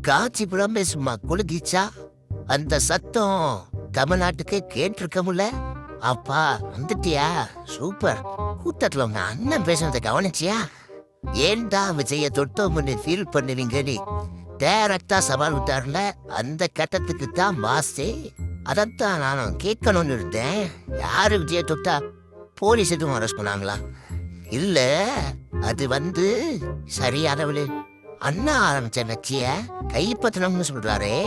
காஞ்சிபுரம் சும்மா குலுகிச்சா அந்த சத்தம் தமிழ்நாட்டுக்கு கேட்டிருக்கமுல்ல அப்பா வந்துட்டியா? சூப்பர். கூத்தத்துல உங்க அண்ணன் பேசுனதை கவனிச்சியா? ஏன்டா விஜய தொட்டோம்னு ஃபீல் பண்ணுவீங்க நீ? சவால் விட்டார்ல அந்த கட்டத்துக்கு தான் மாசே அதைத்தான் நானும் கேட்கணும்னு இருந்தேன். யாரு விஜய தொட்டா? போலீஸ் எதுவும் அரெஸ்ட் பண்ணாங்களா? இல்ல அது வந்து சரியானவளு. அண்ணா ஆரம்பிச்ச கட்சிய கைப்பற்றணும்னு சொல்றாரே.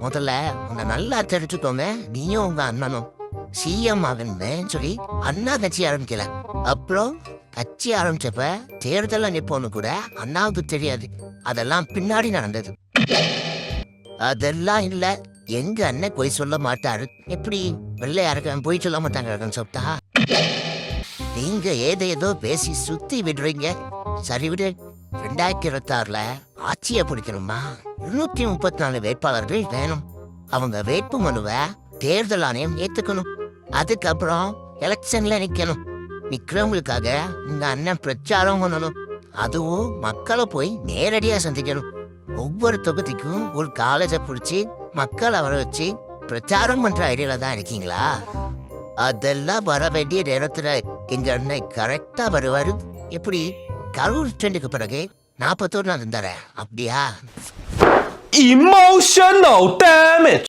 முதல்ல உன்னை நல்லா தெரிஞ்சுக்கோங்க. நீயும் உங்க அண்ணனும். சிஎம் ஆகணும்னு சொல்லி அண்ணா கட்சி ஆரம்பிக்கல. அப்புறம் கட்சி ஆரம்பிச்சப்ப தேர்தல்ல நிப்போன்னு கூட அண்ணாவுக்கு தெரியாது. அதெல்லாம் பின்னாடி நடந்தது. அதெல்லாம் இல்ல. எங்க அண்ணன் போய் சொல்ல மாட்டாரு. எப்படி வெள்ளையாருக்கன் பொய் சொல்ல மாட்டாங்க சொல்லிட்டா? நீங்க ஏதோ ஏதோ பேசி சுத்தி விடுறீங்க. சரி விடு. ரெண்டாயிரத்தி இருபத்தி ஆறுல ஆட்சியை பிடிக்கணுமா? இருநூத்தி முப்பத்தி நாலு வேட்பாளர்கள் வேணும். அவங்க வேட்பு மனுவை தேர்தல் ஆணையம் ஏத்துக்கணும். அதுக்கப்புறம் எலெக்ஷன்ல நிக்கணும். நிக்கிறவங்களுக்காக இந்த அண்ணன் பிரச்சாரம் பண்ணணும். அதுவும் மக்களை போய் நேரடியா சந்திக்கணும். ஒவ்வொரு தொகுதிக்கும் ஒரு காலேஜை பிடிச்சி மக்களை வர வச்சு பிரச்சாரம் பண்ற ஐடியால தான் இருக்கீங்களா? அதெல்லாம் வர வேண்டிய நேரத்துல எங்க அண்ணன் கரெக்டா வருவாரு. எப்படி? கரூர் ட்ரெண்டுக்கு பிறகு நாற்பத்தோரு நாள் இருந்தாரு அப்படியா? Emotional damage